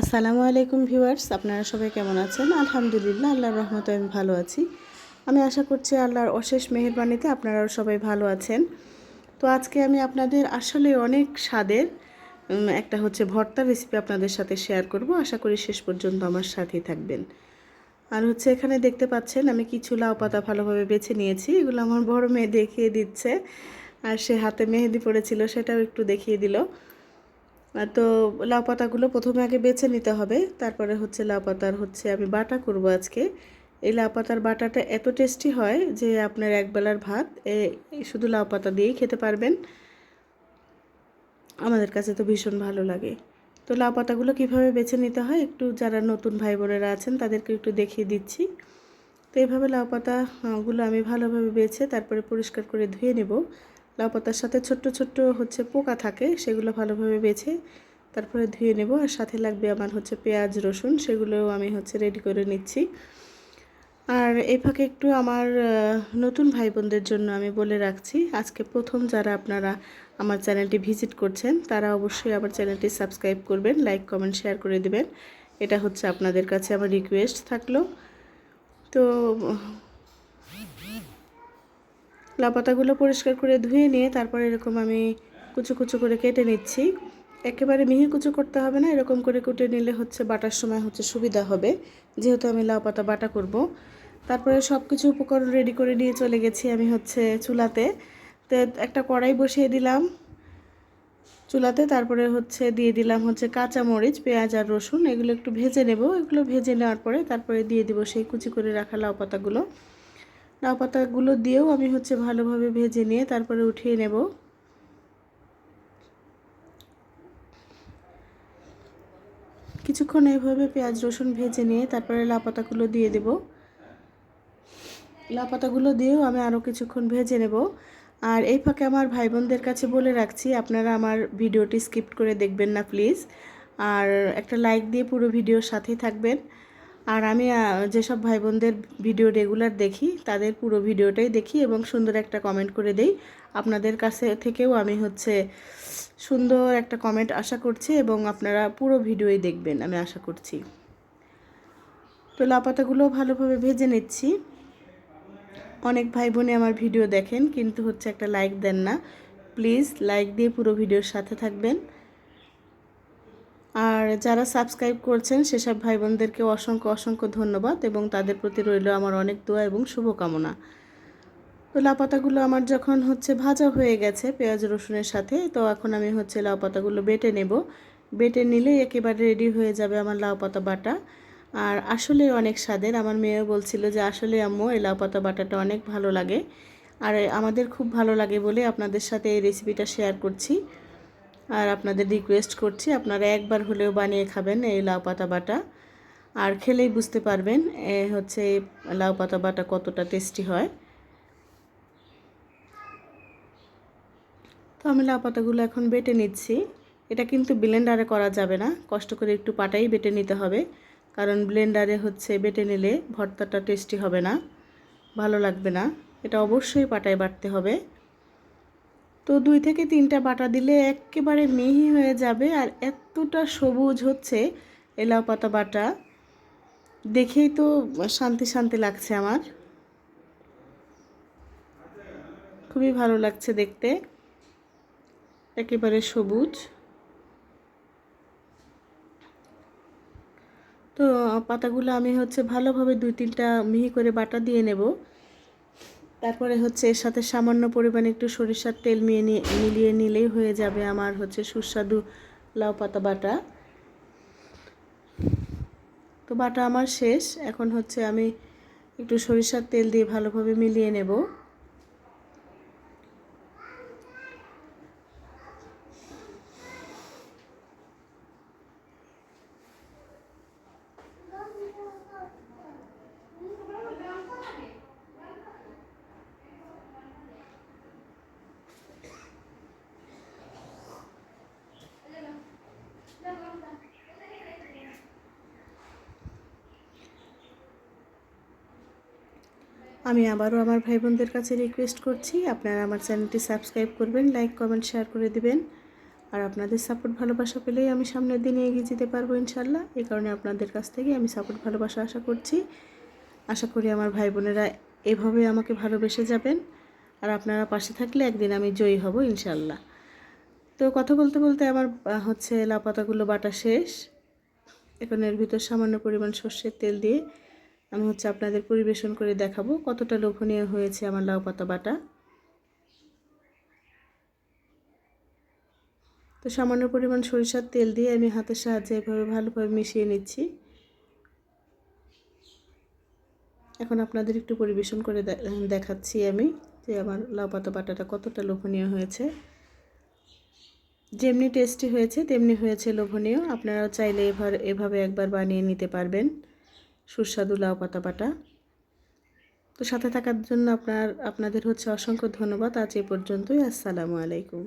আসসালামু আলাইকুম ভিউয়ার্স, আপনারা সবাই কেমন আছেন? আলহামদুলিল্লাহ, আল্লাহর রহমতে আমি ভালো আছি। আমি আশা করছি আল্লাহর অশেষ মেহেরবানিতে আপনারাও সবাই ভালো আছেন। তো আজকে আমি আপনাদের আসলে অনেক স্বাদের একটা হচ্ছে ভর্তা রেসিপি আপনাদের সাথে শেয়ার করব। আশা করি শেষ পর্যন্ত আমার সাথেই থাকবেন। আর হচ্ছে এখানে দেখতে পাচ্ছেন, আমি কিছু লাউ পাতা ভালোভাবে বেছে নিয়েছি। এগুলো আমার বড় মেয়ে দেখিয়ে দিচ্ছে। আর সে হাতে মেহেদি পড়েছিল, সেটাও একটু দেখিয়ে দিল। তো লাউ পাতাগুলো প্রথমে আগে বেছে নিতে হবে। তারপরে হচ্ছে লাউ পাতার হচ্ছে আমি বাটা করব আজকে। এই লাউ পাতার বাটাটা এত টেস্টি হয় যে আপনার একবেলার ভাত শুধু লাউ পাতা দিয়েই খেতে পারবেন। আমাদের কাছে তো ভীষণ ভালো লাগে। তো লাউ পাতাগুলো কীভাবে বেছে নিতে হয় একটু যারা নতুন ভাই বোনেরা আছেন তাদেরকে একটু দেখিয়ে দিচ্ছি। তো এইভাবে লাউ পাতাগুলো আমি ভালোভাবে বেছে তারপরে পরিষ্কার করে ধুয়ে নেব। লাউ পাতার সাথে ছোট্ট ছোট্ট হচ্ছে পোকা থাকে, সেগুলো ভালোভাবে বেছে তারপরে ধুয়ে নেব। আর সাথে লাগবে আমার হচ্ছে পেঁয়াজ, রসুন, সেগুলোও আমি হচ্ছে রেডি করে নিচ্ছি। আর এই ফাঁকে একটু আমার নতুন ভাই বোনদের জন্য আমি বলে রাখছি, আজকে প্রথম যারা আপনারা আমার চ্যানেলটি ভিজিট করছেন, তারা অবশ্যই আমার চ্যানেলটি সাবস্ক্রাইব করবেন, লাইক, কমেন্ট, শেয়ার করে দেবেন। এটা হচ্ছে আপনাদের কাছে আমার রিকোয়েস্ট থাকল। তো লাউ পাতাগুলো পরিষ্কার করে ধুয়ে নিয়ে তারপর এরকম আমি কুচু কুচু করে কেটে নিচ্ছি। একেবারে মিহি কুচু করতে হবে না, এরকম করে কুটে নিলে হচ্ছে বাটার সময় হচ্ছে সুবিধা হবে। যেহেতু আমি লাউ পাতা বাটা করব। তারপরে সব কিছু উপকরণ রেডি করে নিয়ে চলে গেছি আমি হচ্ছে চুলাতে। তো একটা কড়াই বসিয়ে দিলাম চুলাতে, তারপরে হচ্ছে দিয়ে দিলাম হচ্ছে কাঁচা মরিচ, পেঁয়াজ আর রসুন। এগুলো একটু ভেজে নেব। এগুলো ভেজে নেওয়ার পরে তারপরে দিয়ে দিব সেই কুচি করে রাখা লাউ পাতাগুলো লাউ পাতাগুলো দিয়েও আমি হচ্ছে ভালোভাবে ভেজে নিয়ে তারপরে উঠিয়ে নেব। কিছুক্ষণ এইভাবে পেঁয়াজ, রসুন ভেজে নিয়ে তারপরে লাউ পাতাগুলো দিয়ে দেব। লাউ পাতাগুলো দিয়েও আমি আরও কিছুক্ষণ ভেজে নেব। আর এই ফাঁকে আমার ভাই বোনদের কাছে বলে রাখছি, আপনারা আমার ভিডিওটি স্কিপ করে দেখবেন না, প্লিজ। আর একটা লাইক দিয়ে পুরো ভিডিওর সাথেই থাকবেন। আর আমি যেসব ভাই বোনদের ভিডিও রেগুলার দেখি, তাদের পুরো ভিডিওটাই দেখি এবং সুন্দর একটা কমেন্ট করে দেই। আপনাদের কাছে থেকেও আমি হচ্ছে সুন্দর একটা কমেন্ট আশা করছি এবং আপনারা পুরো ভিডিওই দেখবেন, আমি আশা করছি। তো লাপাতাগুলো ভালোভাবে ভেজে নিচ্ছি। অনেক ভাই বোনে আমার ভিডিও দেখেন, কিন্তু হচ্ছে একটা লাইক দেন না। প্লিজ লাইক দিয়ে পুরো ভিডিওর সাথে থাকবেন। আর যারা সাবস্ক্রাইব করছেন, সেসব ভাই বোনদেরকে অসংখ্য অসংখ্য ধন্যবাদ এবং তাদের প্রতি রইল আমার অনেক দোয়া এবং শুভকামনা। তো লাউ পাতাগুলো আমার যখন হচ্ছে ভাজা হয়ে গেছে পেঁয়াজ, রসুনের সাথে, তো এখন আমি হচ্ছে লাউ পাতাগুলো বেটে নেব। বেটে নিলেই একেবারে রেডি হয়ে যাবে আমার লাউ পাতা বাটা। আর আসলে অনেক স্বাদের। আমার মেয়েও বলছিল যে, আসলে আম্মু, এই লাউ পাতা বাটাটা অনেক ভালো লাগে। আর আমাদের খুব ভালো লাগে বলে আপনাদের সাথে এই রেসিপিটা শেয়ার করছি। আর আপনাদের রিকোয়েস্ট করছি, আপনারা একবার হলেও বানিয়ে খাবেন এই লাউ পাতা বাটা। আর খেলেই বুঝতে পারবেন, এ হচ্ছে লাউ পাতা বাটা কতটা টেস্টি হয়। তো আমি লাউ পাতাগুলো এখন বেটে নিচ্ছি। এটা কিন্তু ব্লেন্ডারে করা যাবে না, কষ্ট করে একটু পাটাই বেটে নিতে হবে। কারণ ব্লেন্ডারে হচ্ছে বেটে নিলে ভর্তাটা টেস্টি হবে না, ভালো লাগবে না। এটা অবশ্যই পাটায় বাটতে হবে। তো দুই থেকে তিনটা বাটা দিলে একেবারে মিহি হয়ে যাবে আর এতটা সবুজ হচ্ছে এলাও পাতা বাটা। দেখেই তো শান্তি শান্তি লাগছে আমার। খুবই ভালো লাগছে দেখতে। একেবারে সবুজ। তো পাতাগুলো আমি হচ্ছে ভালোভাবে দুই তিনটা মিহি করে বাটা দিয়ে নেব। তারপরে হচ্ছে এর সাথে সামান্য পরিমাণে একটু সরিষার তেল মিয়ে নিয়ে মিলিয়ে নিলেই হয়ে যাবে আমার হচ্ছে সুস্বাদু লাউ পাতা বাটা। তো বাটা আমার শেষ, এখন হচ্ছে আমি একটু সরিষার তেল দিয়ে ভালোভাবে মিলিয়ে নেব। আমি আবারও আমার ভাই বোনদের কাছে রিকোয়েস্ট করছি, আপনারা আমার চ্যানেলটি সাবস্ক্রাইব করবেন লাইক কমেন্ট শেয়ার করে দিবেন। আর আপনাদের সাপোর্ট ভালোবাসা পেলেই আমি সামনের দিনে এগিয়ে যেতে পারব ইনশাল্লাহ। এই কারণে আপনাদের কাছ থেকে আমি সাপোর্ট ভালোবাসা আশা করছি। আশা করি আমার ভাই বোনেরা এভাবে আমাকে ভালোবেসে যাবেন। আর আপনারা পাশে থাকলে একদিন আমি জয়ী হব ইনশাল্লাহ। তো কথা বলতে বলতে আমার হচ্ছে লাউ পাতাগুলো বাটা শেষ। এখন এর ভিতর সামান্য পরিমাণ সর্ষের তেল দিয়ে আমি হচ্ছে আপনাদের পরিবেশন করে দেখাবো কতটা লোভনীয় হয়েছে আমার লাউ পাতা বাটা। তো সামান্য পরিমাণ সরিষার তেল দিয়ে আমি হাতের সাহায্যে এভাবে ভালোভাবে মিশিয়ে নিচ্ছি। এখন আপনাদের একটু পরিবেশন করে দেখাচ্ছি আমি যে আমার লাউ পাতা বাটাটা কতটা লোভনীয় হয়েছে। যেমনি টেস্টি হয়েছে, তেমনি হয়েছে লোভনীয়। আপনারাও চাইলে এভাবে এভাবে একবার বানিয়ে নিতে পারবেন। সুস্বাদু লাউ পাতা বাটা। তো সাথে থাকার জন্য আপনার, আপনাদের হচ্ছে অসংখ্য ধন্যবাদ। আজ এ পর্যন্তই। আসসালামু আলাইকুম।